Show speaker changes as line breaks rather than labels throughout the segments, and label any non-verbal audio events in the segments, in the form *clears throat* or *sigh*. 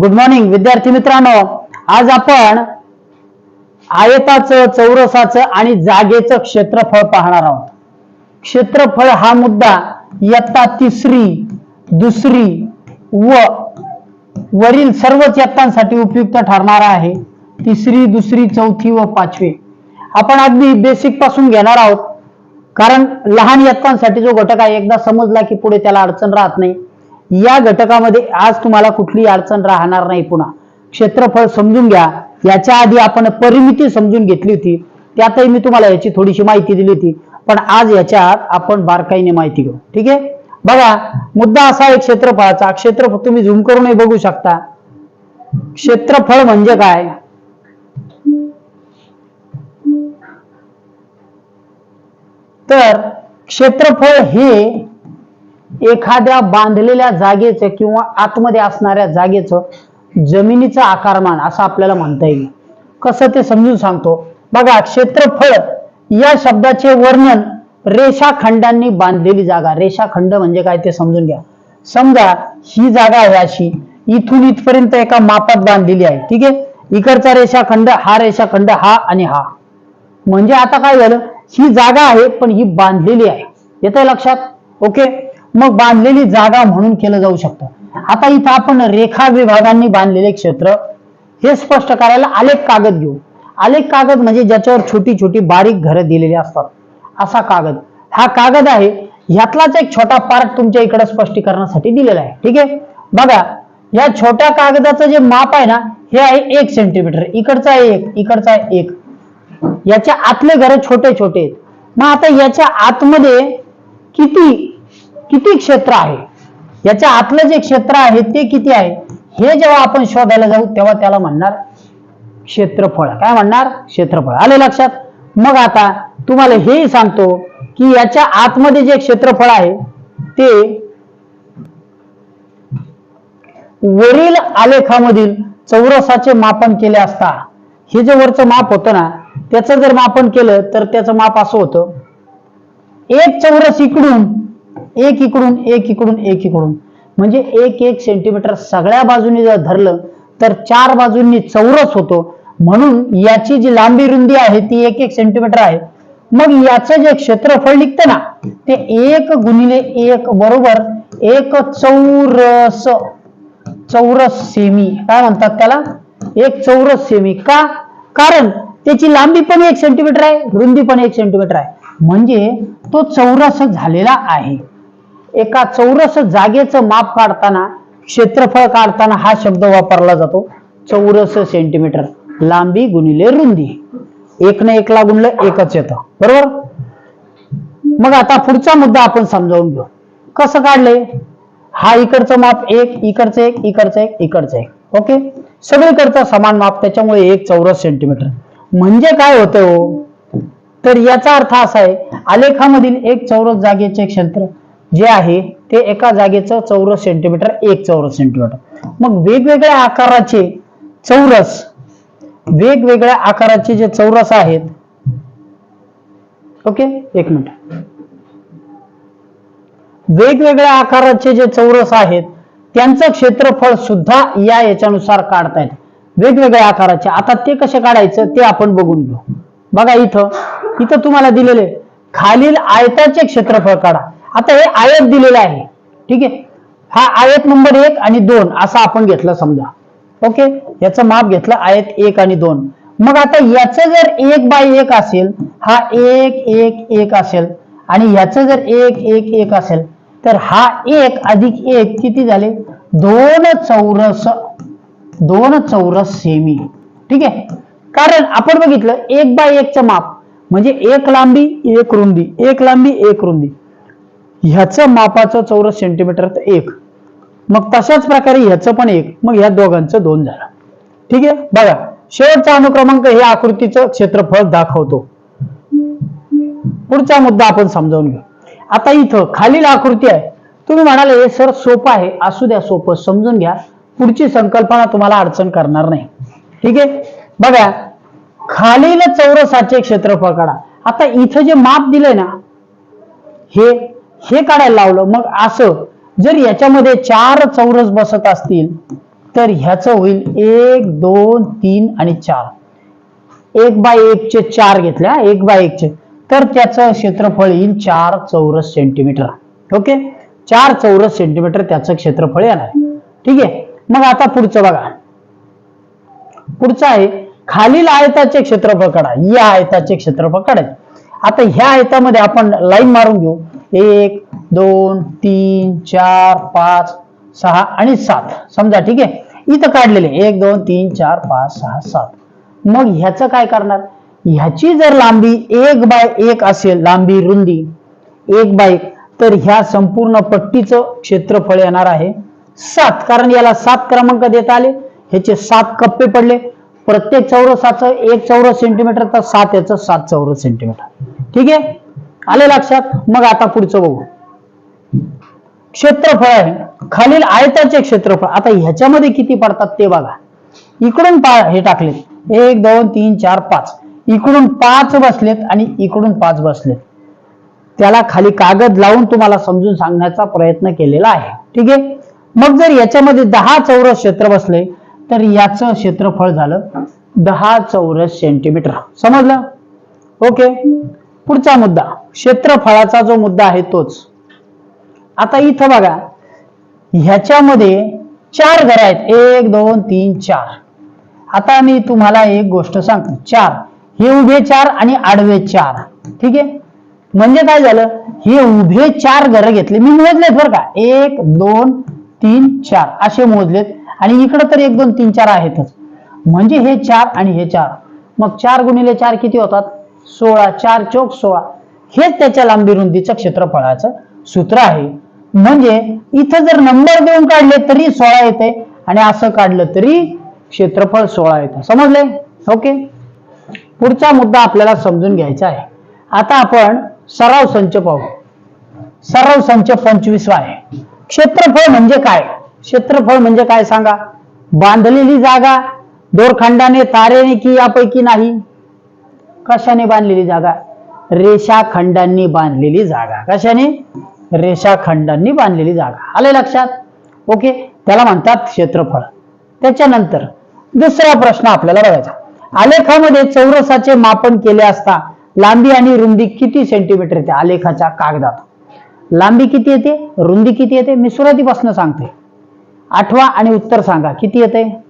Good morning विद्यार्थी मित्रांनो. आज आपण आयताचं चौरसाचं आणि जागेचं क्षेत्रफळ पाहणार आहोत. क्षेत्रफळ हा मुद्दा इयत्ता तिसरी दुसरी व वरील सर्वच इयत्तांसाठी उपयुक्त ठरणारा आहे. तिसरी दुसरी चौथी व पाचवी. आपण अगदी बेसिकपासून घेणार आहोत. कारण लहान इयत्तांसाठी जो घटक आहे एकदा समजला की पुढे त्याला अडचण राहत नाही. या घटकामध्ये आज तुम्हाला कुठली अडचण राहणार नाही पुन्हा. क्षेत्रफळ समजून घ्या. याच्या आधी आपण परिमिती समजून घेतली होती. त्यातही मी तुम्हाला याची थोडीशी माहिती दिली होती. पण आज याच्यात आपण बारकाईने माहिती घेऊ. ठीक आहे? बघा मुद्दा असा आहे क्षेत्रफळाचा. क्षेत्रफळ तुम्ही झूम करूनही बघू शकता. क्षेत्रफळ म्हणजे काय? तर क्षेत्रफळ हे एखाद्या बांधलेल्या जागेचं किंवा आतमध्ये असणाऱ्या जागेचं जमिनीचं आकारमान असं आपल्याला म्हणता येईल. कसं ते समजून सांगतो. बघा क्षेत्रफळ या शब्दाचे वर्णन रेषाखंडांनी बांधलेली जागा. रेषाखंड म्हणजे काय ते समजून घ्या. समजा ही जागा आहे अशी. इथून इथपर्यंत एका मापात बांधलेली आहे. ठीक आहे? इकडचा रेषाखंड हा रेषाखंड हा आणि हा. म्हणजे आता काय झालं? ही जागा आहे पण ही बांधलेली आहे. येतंय लक्षात? ओके? मग बांधलेली जागा म्हणून केलं जाऊ शकतं. आता इथं आपण रेखा विभागांनी बांधलेले क्षेत्र हे स्पष्ट करायला आलेख कागद घेऊ. आलेख कागद म्हणजे ज्याच्यावर छोटी छोटी बारीक घरं दिलेली असतात. असा कागद. हा कागद आहे ह्यातलाच एक छोटा पार्ट तुमच्या इकडे स्पष्टीकरणासाठी दिलेला आहे. ठीक आहे? बघा या छोट्या कागदाचं जे माप आहे ना हे आहे एक सेंटीमीटर इकडचा आहे एक इकडचा आहे एक. याच्या आतले घर छोटे छोटे आहेत. मग आता याच्या आतमध्ये किती किती क्षेत्र आहे? याच्या आतलं जे क्षेत्र आहे ते किती आहे? हे जेव्हा आपण शोधायला जाऊ तेव्हा त्याला म्हणणार क्षेत्रफळ. काय म्हणणार? क्षेत्रफळ. आले लक्षात? मग आता तुम्हाला हेही सांगतो की याच्या आतमध्ये जे क्षेत्रफळ आहे ते वरील आलेखामधील चौरसाचे मापन केले असता हे जे वरचं माप होतं ना त्याचं जर मापन केलं तर त्याचं माप असं होतं. एक चौरस इकडून एक इकडून एक इकडून एक इकडून म्हणजे एक एक सेंटीमीटर सगळ्या बाजूनी जर धरलं तर चार बाजूंनी चौरस होतो. म्हणून याची जी लांबी रुंदी आहे ती एक एक सेंटीमीटर आहे. मग याचं जे क्षेत्रफळ निघतं ना ते एक गुणिले एक बरोबर एक चौरस चौरस सेमी काय म्हणतात त्याला? एक चौरस सेमी का? कारण त्याची लांबी पण एक सेंटीमीटर आहे रुंदी पण एक सेंटीमीटर आहे. म्हणजे तो चौरस झालेला आहे. एका चौरस जागेचं माप काढताना क्षेत्रफळ काढताना हा शब्द वापरला जातो. चौरस सेंटीमीटर लांबी गुणिले रुंदी. एकने एकला गुणलं एकच येतं. बरोबर? मग आता पुढचा मुद्दा आपण समजावून घेऊ. कसं काढले हा इकडचं माप एक इकडचं एक इकडचं एक इकडचं एक. ओके? सगळीकडचं समान माप त्याच्यामुळे एक चौरस सेंटीमीटर म्हणजे काय होतं हो? तर याचा अर्थ असा आहे आलेखामधील एक चौरस जागेचे क्षेत्र जे आहे ते एका जागेचं चौरस सेंटीमीटर एक चौरस सेंटीमीटर मग वेगवेगळ्या आकाराचे चौरस वेगवेगळ्या आकाराचे जे चौरस आहेत ओके एक मिनिट. वेगवेगळ्या आकाराचे जे चौरस आहेत त्यांचं क्षेत्रफळ सुद्धा या याच्यानुसार काढता येत. वेगवेगळ्या आकाराचे. आता ते कसे काढायचं ते आपण बघून घेऊ. बघा इथं इथं तुम्हाला दिलेले खालील आयताचे क्षेत्रफळ काढा. आता हे आयत दिलेलं आहे. ठीक आहे? हा आयत नंबर एक आणि दोन असा आपण घेतला समजा. ओके? याचं माप घेतलं आयत एक आणि दोन. मग आता याचं जर एक बाय एक असेल हा एक एक एक असेल आणि याचं जर एक एक एक असेल तर हा एक अधिक एक किती झाले? दोन चौरस दोन चौरस सेमी. ठीक आहे? कारण आपण बघितलं एक बाय एकचं माप म्हणजे एक लांबी एक रुंदी एक लांबी एक रुंदी. ह्याचं मापाचं चौरस सेंटीमीटर तर एक. मग तशाच प्रकारे ह्याचं पण एक. मग ह्या दोघांचं दोन झालं. ठीक आहे? बघा शेवटचा अनुक्रमांक हे आकृतीचं क्षेत्रफळ दाखवतो. पुढचा मुद्दा आपण समजावून घेऊ. आता इथं खालील आकृती आहे. तुम्ही म्हणाले हे सर सोपं आहे. असू द्या सोपं. समजून घ्या. पुढची संकल्पना तुम्हाला अडचण करणार नाही. ठीक आहे? बघा खालील चौरसाचे क्षेत्रफळ काढा. आता इथं जे माप दिलंय ना हे हे काढायला लावलं. मग असं जर याच्यामध्ये चार चौरस बसत असतील तर ह्याचं होईल एक दोन तीन आणि चार. एक बाय एकचे चार घेतल्या एक बाय एकचे तर त्याचं क्षेत्रफळ येईल चार चौरस सेंटीमीटर ओके? चार चौरस सेंटीमीटर त्याचं क्षेत्रफळ येणार. ठीक आहे? मग आता पुढचं बघा. पुढचं आहे खालील आयताचे क्षेत्रफळ काढा. या आयताचे क्षेत्रफळ काढायचे. आता ह्या आयतामध्ये आपण लाईन मारून घेऊ. एक दोन तीन चार पाच सहा आणि सात. समजा ठीक आहे? इथं काढलेले. एक दोन तीन चार पाच सहा सात. मग ह्याचं काय करणार? ह्याची जर लांबी एक बाय एक असेल लांबी रुंदी एक बाय एक तर ह्या संपूर्ण पट्टीचं क्षेत्रफळ येणार आहे सात. कारण याला सात क्रमांक देता आले. ह्याचे सात कप्पे पडले. प्रत्येक चौरसाचं एक चौरस सेंटीमीटर तर सात याचं सात चौरस सेंटीमीटर ठीक आहे? आले लक्षात? मग आता पुढचं बघू. क्षेत्रफळ आहे. खालील आयताचे क्षेत्रफळ. आता ह्याच्यामध्ये किती पडतात ते बघा. इकडून पा हे टाकले एक दोन तीन चार पाच. इकडून पाच बसलेत आणि इकडून पाच बसलेत. त्याला खाली कागद लावून तुम्हाला समजून सांगण्याचा प्रयत्न केलेला आहे. ठीक आहे? मग जर याच्यामध्ये दहा चौरस क्षेत्र बसले तर याचं क्षेत्रफळ झालं दहा चौरस सेंटीमीटर समजलं? ओके? पुढचा मुद्दा क्षेत्रफळाचा जो मुद्दा आहे तोच. आता इथं बघा ह्याच्यामध्ये चार घर आहेत. एक दोन तीन चार. आता मी तुम्हाला एक गोष्ट सांगतो. चार. हे उभे चार आणि आडवे चार. ठीक आहे? म्हणजे काय झालं? हे उभे चार घरं घेतले. मी मोजलेत बरं का? एक दोन तीन चार. असे मोजलेत. आणि इकडं तर एक दोन तीन चार आहेतच. म्हणजे हे चार आणि हे चार. मग चार गुणिले चार किती होतात? सोळा चार चौक सोळा. हेच त्याच्या लांबी रुंदीचं क्षेत्रफळाचं सूत्र आहे. म्हणजे इथं जर नंबर देऊन काढले तरी सोळा येते आणि असं काढलं तरी क्षेत्रफळ सोळा येतं. समजले ओके पुढचा मुद्दा आपल्याला समजून घ्यायचा आहे. आता आपण सराव संच पाहू. सराव संच पंचवीसवा आहे. क्षेत्रफळ म्हणजे काय? क्षेत्रफळ म्हणजे काय सांगा? बांधलेली जागा दोरखंडाने तारेने की यापैकी नाही? कशाने बांधलेली जागा? रेषाखंडांनी बांधलेली जागा. कशाने? रेषाखंडांनी बांधलेली जागा. आले लक्षात? ओके? त्याला म्हणतात क्षेत्रफळ. त्याच्यानंतर दुसरा प्रश्न आपल्याला बघायचा. आलेखामध्ये चौरसाचे मापन केले असता लांबी आणि रुंदी किती सेंटीमीटर येते? आलेखाच्या कागदात. लांबी किती येते? रुंदी किती येते? मी सुरुवातीपासून सांगते. आठवा आणि उत्तर सांगा. किती येते?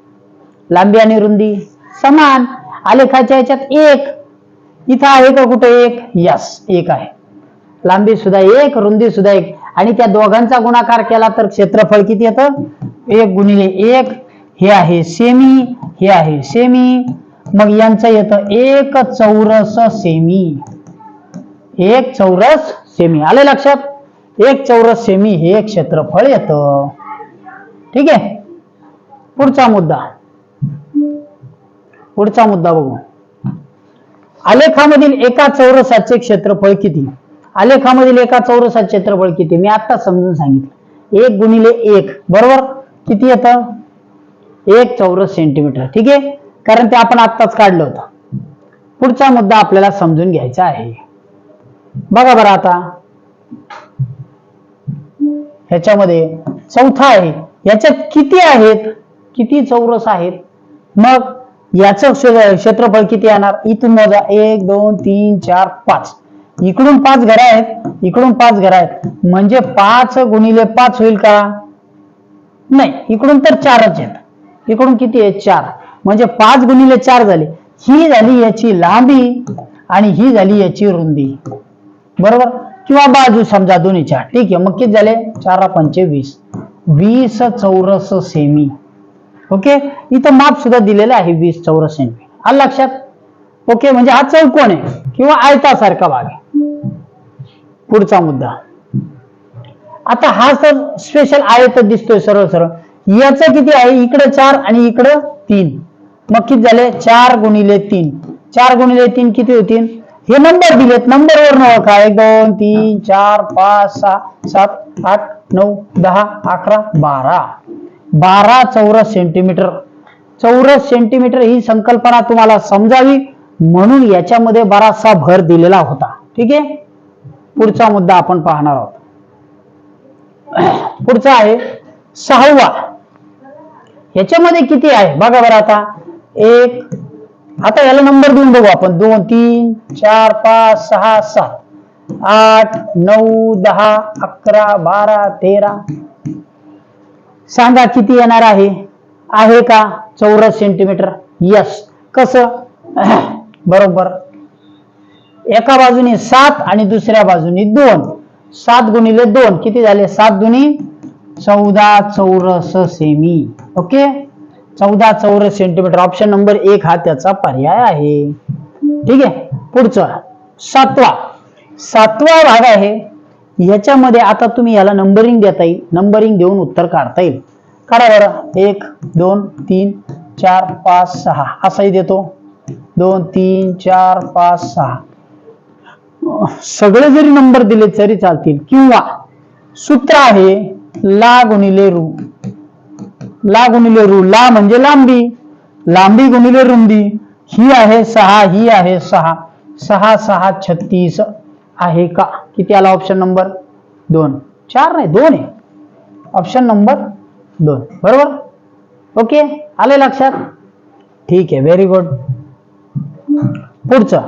लांबी आणि रुंदी समान. आलेखाच्या याच्यात एक. इथं आहे का कुठे एक? यस एक आहे. लांबी सुद्धा एक रुंदी सुद्धा एक. आणि त्या दोघांचा गुणाकार केला तर क्षेत्रफळ किती येतं? एक गुणिले एक. हे आहे सेमी हे आहे सेमी मग यांचं येतं एक चौरस सेमी एक चौरस सेमी आले लक्षात? एक चौरस सेमी हे क्षेत्रफळ येतं. ठीक आहे? पुढचा मुद्दा. पुढचा मुद्दा बघू. आलेखामधील एका चौरसाचे क्षेत्रफळ किती? आलेखामधील एका चौरसाचे क्षेत्रफळ किती? मी आता समजून सांगितलं. एक गुणिले एक. बरोबर? किती येतं? एक चौरस सेंटीमीटर ठीक आहे? कारण ते आपण आत्ताच काढलं होतं. पुढचा मुद्दा आपल्याला समजून घ्यायचा आहे. बघा बरं आता. ह्याच्यामध्ये चौथा आहे. याच्यात किती आहेत? किती चौरस आहेत? मग याचं क्षेत्रफळ किती येणार? इथून मोजा. एक दोन तीन चार पाच. इकडून पाच घरं आहेत. इकडून पाच घरं आहेत. म्हणजे पाच गुणिले पाच होईल का? नाही. इकडून तर चारच आहेत. इकडून किती आहे? चार. म्हणजे पाच गुणिले चार झाले. ही झाली याची लांबी आणि ही झाली याची रुंदी. बरोबर? किंवा बाजू समजा दोन्हीच्या. ठीक आहे. मग किती झाले? चारा पंचे वीस. वीस चौरस सेमी. ओके? इथं माप सुद्धा दिलेलं आहे वीस चौरस सेमी आलं लक्षात? ओके म्हणजे हा चौकोन आहे किंवा आयतासारखा भाग आहे. पुढचा मुद्दा. आता हा तर स्पेशल आयत दिसतोय सरळ सरळ. याचं किती आहे? इकडे चार आणि इकडं तीन. मग किती झाले? चार गुणिले तीन. चार गुणिले तीन किती होतील? हे नंबर दिलेत. नंबर वर ओळखा. एक दोन तीन चार पाच सहा सात आठ नऊ दहा अकरा बारा. बारा चौरस सेंटीमीटर चौरस सेंटीमीटर ही संकल्पना तुम्हाला समजावी म्हणून याच्यामध्ये बराचसा भर दिलेला होता. ठीक आहे? पुढचा मुद्दा आपण पाहणार आहोत. *clears throat* पुढचा आहे सहावा. याच्यामध्ये किती आहे? बघा बरं आता. एक आता याला नंबर देऊन बघू आपण. दोन तीन चार पाच सहा सात आठ नऊ दहा अकरा बारा तेरा सांगा किती येणार आहे? आहे का चौरस सेंटीमीटर यस कसं? *clears throat* बरोबर. एका बाजूने सात आणि दुसऱ्या बाजूने दोन. सात गुणिले दोन. किती झाले? सात दुनी चौदा चौरस सेमी ओके चौदा चौरस सेंटीमीटर ऑप्शन नंबर एक हा त्याचा पर्याय आहे. ठीक आहे? पुढचं. सातवा. सातवा भाग आहे. याच्यामध्ये आता तुम्ही याला नंबरिंग देता येईल. नंबरिंग देऊन उत्तर काढता येईल. काढा बरं. एक दोन तीन चार पाच सहा. असाही देतो. दोन तीन चार पाच सहा. सगळे जरी नंबर दिले तरी चालतील. किंवा सूत्र आहे ला गुणिले रू. ला गुणिले रू. ला म्हणजे लांबी. लांबी गुणिले रुंदी. ही आहे सहा ही आहे सहा. सहा सहा छत्तीस. आहे का? किती आला ऑप्शन नंबर दोन. चार नाही दोन आहे. ऑप्शन नंबर दोन. बरोबर? ओके आले लक्षात? ठीक आहे व्हेरी गुड पुढचं.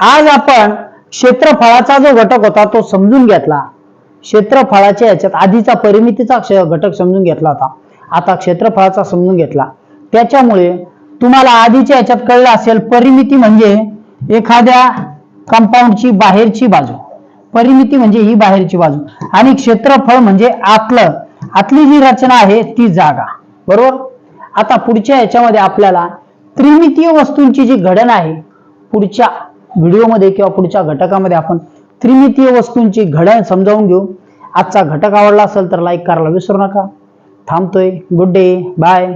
आज आपण क्षेत्रफळाचा जो घटक होता तो समजून घेतला. क्षेत्रफळाच्या याच्यात आधीचा परिमितीचा क्ष- घटक समजून घेतला होता. आता क्षेत्रफळाचा समजून घेतला. त्याच्यामुळे तुम्हाला आधीच्या याच्यात कळलं असेल परिमिती म्हणजे एखाद्या कंपाऊंडची बाहेरची बाजू. परिमिती म्हणजे ही बाहेरची बाजू. आणि क्षेत्रफळ म्हणजे आतलं. आतली जी रचना आहे ती जागा. बरोबर? आता पुढच्या याच्यामध्ये आपल्याला त्रिमितीय वस्तूंची जी घडण आहे पुढच्या व्हिडिओमध्ये किंवा पुढच्या घटकामध्ये आपण त्रिमितीय वस्तूंची घडण समजावून घेऊ. आजचा घटक आवडला असेल तर लाईक करायला विसरू नका. थांबतोय. Good day bye